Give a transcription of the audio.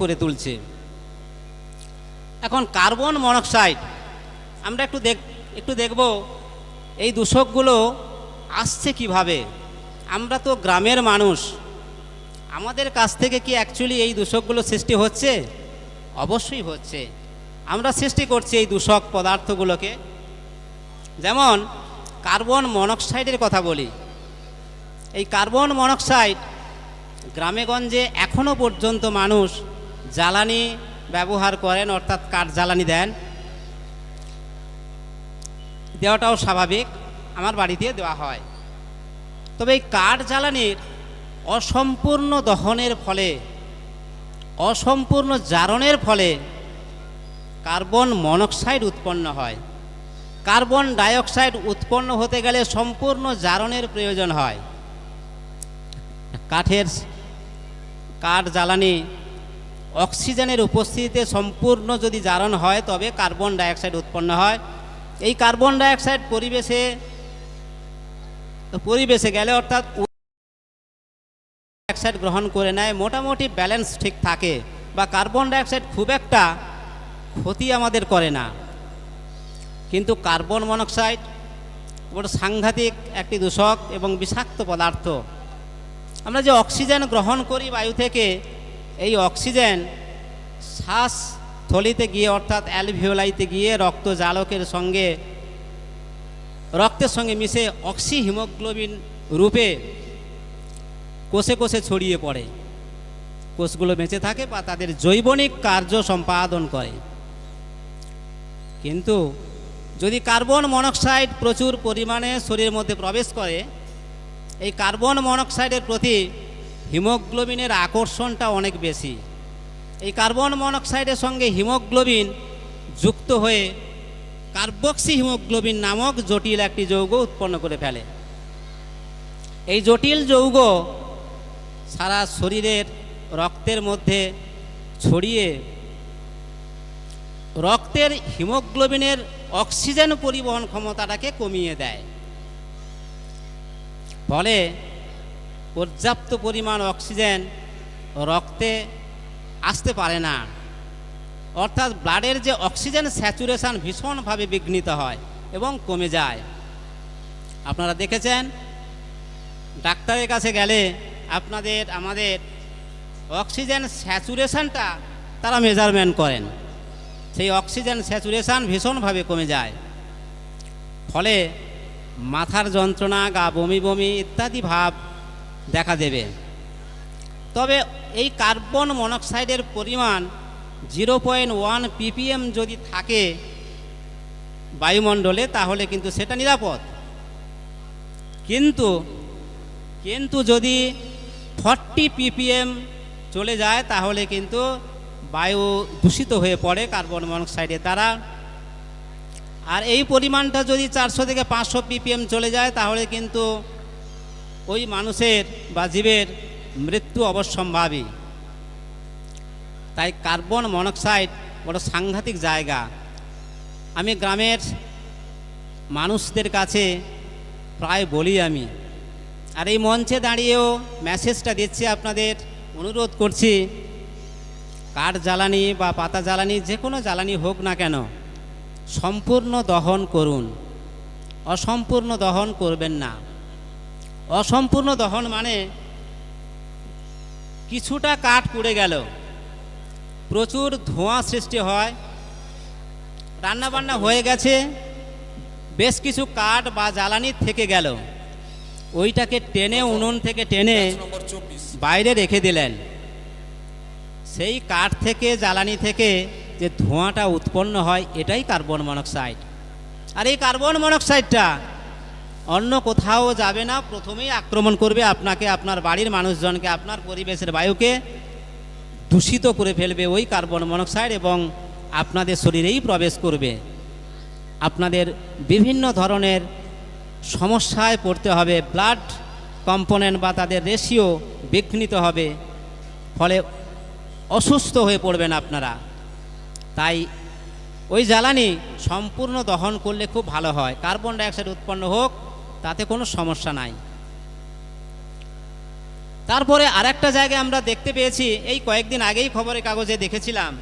করে তুলছে। এখন কার্বন মনোক্সাইড, আমরা একটু দেখ, একটু দেখব, এই দূষকগুলো আসছে কীভাবে? আমরা তো গ্রামের মানুষ, আমাদের কাছ থেকে কি অ্যাকচুয়ালি এই দূষকগুলো সৃষ্টি হচ্ছে? অবশ্যই হচ্ছে। আমরা সৃষ্টি করছি এই দূষক পদার্থগুলোকে। যেমন, কার্বন মনোক্সাইডের কথা বলি। এই কার্বন মনোক্সাইড গ্রামেগঞ্জে এখনও পর্যন্ত মানুষ জ্বালানি ব্যবহার করেন, অর্থাৎ কাঠ জ্বালানি দেন। দেওয়াটাও স্বাভাবিক, আমার বাড়িতে দেওয়া হয়। তবে এই কাঠ জ্বালানির অসম্পূর্ণ দহনের ফলে, অসম্পূর্ণ জারণের ফলে কার্বন মনোক্সাইড উৎপন্ন হয়। কার্বন ডাইঅক্সাইড উৎপন্ন হতে গেলে সম্পূর্ণ জারণের প্রয়োজন হয়। কাঠের কাঠ জ্বালানি অক্সিজেনের উপস্থিতিতে সম্পূর্ণ যদি জারণ হয়, তবে কার্বন ডাইঅক্সাইড উৎপন্ন হয়। এই কার্বন ডাইঅক্সাইড পরিবেশে পরিবেশে গেলে অর্থাৎ ডাইঅক্সাইড গ্রহণ করে নেয়, মোটামুটি ব্যালেন্স ঠিক থাকে বা কার্বন ডাইঅক্সাইড খুব একটা ক্ষতি আমাদের করে না। কিন্তু কার্বন মনোক্সাইড বড় সাংঘাতিক একটি দূষক এবং বিষাক্ত পদার্থ। আমরা যে অক্সিজেন গ্রহণ করি বায়ু থেকে এই অক্সিজেন শ্বাস থলিতে গিয়ে, অর্থাৎ অ্যালভিওলাইতে গিয়ে রক্ত জালকের সঙ্গে, রক্তের সঙ্গে মিশে অক্সি হিমোগ্লোবিন রূপে কোষে কোষে ছড়িয়ে পড়ে। কোষগুলো বেঁচে থাকে বা তাদের জৈবনিক কার্য সম্পাদন করে। কিন্তু যদি কার্বন মনোক্সাইড প্রচুর পরিমাণে শরীরের মধ্যে প্রবেশ করে, এই কার্বন মনোক্সাইডের প্রতি হিমোগ্লোবিনের আকর্ষণটা অনেক বেশি। এই কার্বন মনোক্সাইডের সঙ্গে হিমোগ্লোবিন যুক্ত হয়ে কার্বক্সি হিমোগ্লোবিন নামক জটিল একটি যৌগ উৎপন্ন করে ফেলে। এই জটিল যৌগ সারা শরীরের রক্তের মধ্যে ছড়িয়ে রক্তের হিমোগ্লোবিনের অক্সিজেন পরিবহন ক্ষমতাটাকে কমিয়ে দেয়। ফলে পর্যাপ্ত পরিমাণ অক্সিজেন রক্তে আসতে পারে না। অর্থাৎ ব্লাডের যে অক্সিজেন স্যাচুরেশন ভীষণভাবে বিঘ্নিত হয় এবং কমে যায়। আপনারা দেখেছেন, ডাক্তারের কাছে গেলে আপনাদের, আমাদের অক্সিজেন স্যাচুরেশনটা তারা মেজারমেন্ট করেন। সেই অক্সিজেন স্যাচুরেশন ভীষণভাবে কমে যায়। ফলে মাথার যন্ত্রণা, গা বমি বমি ইত্যাদি ভাব দেখা দেবে। তবে এই কার্বন মনোক্সাইডের পরিমাণ জিরো পয়েন্ট ওয়ান পিপিএম যদি থাকে বায়ুমণ্ডলে, তাহলে কিন্তু সেটা নিরাপদ। কিন্তু কিন্তু যদি ফর্টি পিপিএম চলে যায়, তাহলে কিন্তু বায়ু দূষিত হয়ে পড়ে কার্বন মনোক্সাইডের দ্বারা। আর এই পরিমাণটা যদি চারশো থেকে পাঁচশো পিপিএম চলে যায়, তাহলে কিন্তু ওই মানুষের বা জীবের মৃত্যু অবশ্যম্ভাবী। তাই কার্বন মনোক্সাইড বড় সাংঘাতিক জায়গা। আমি গ্রামের মানুষদের কাছে প্রায় বলি আমি। আর এই মঞ্চে দাঁড়িয়েও মেসেজটা দিচ্ছি আপনাদের, অনুরোধ করছি কাঠ জ্বালানি বা পাতা জ্বালানি, যে কোনো জ্বালানি হোক না কেন, সম্পূর্ণ দহন করুন। অসম্পূর্ণ দহন করবেন না। অসম্পূর্ণ দহন মানে কিছুটা কাঠ পুড়ে গেল। প্রচুর ধোঁয়া সৃষ্টি হয়। রান্নাবান্না হয়ে গেছে। বেশ কিছু কাঠ বা জ্বালানি থেকে গেল। ওইটাকে টেনে উনুন থেকে টেনে বাইরে রেখে দিলেন। সেই কাঠ থেকে জ্বালানি থেকে যে ধোঁয়াটা উৎপন্ন হয় এটাই কার্বন মনোক্সাইড। আর এই কার্বন মনোক্সাইডটা অন্য কোথাও যাবে না, প্রথমেই আক্রমণ করবে আপনাকে, আপনার বাড়ির মানুষজনকে, আপনার পরিবেশের বায়ুকে দূষিত করে ফেলবে ওই কার্বন মনোক্সাইড এবং আপনাদের শরীরেই প্রবেশ করবে। আপনাদের বিভিন্ন ধরনের সমস্যায় পড়তে হবে ব্লাড কম্পোনেন্ট বা তাদের রেশিও বিঘ্নিত হবে, ফলে অসুস্থ হয়ে পড়বেন আপনারা। তাই ওই জ্বালানি সম্পূর্ণ দহন করলে খুব ভালো হয়। কার্বন ডাইঅক্সাইড উৎপন্ন হোক তাতে কোনো সমস্যা নাই। তারপরে আরেকটা জায়গায় আমরা দেখতে পেয়েছি, এই কয়েকদিন আগেই খবরের কাগজে দেখেছিলাম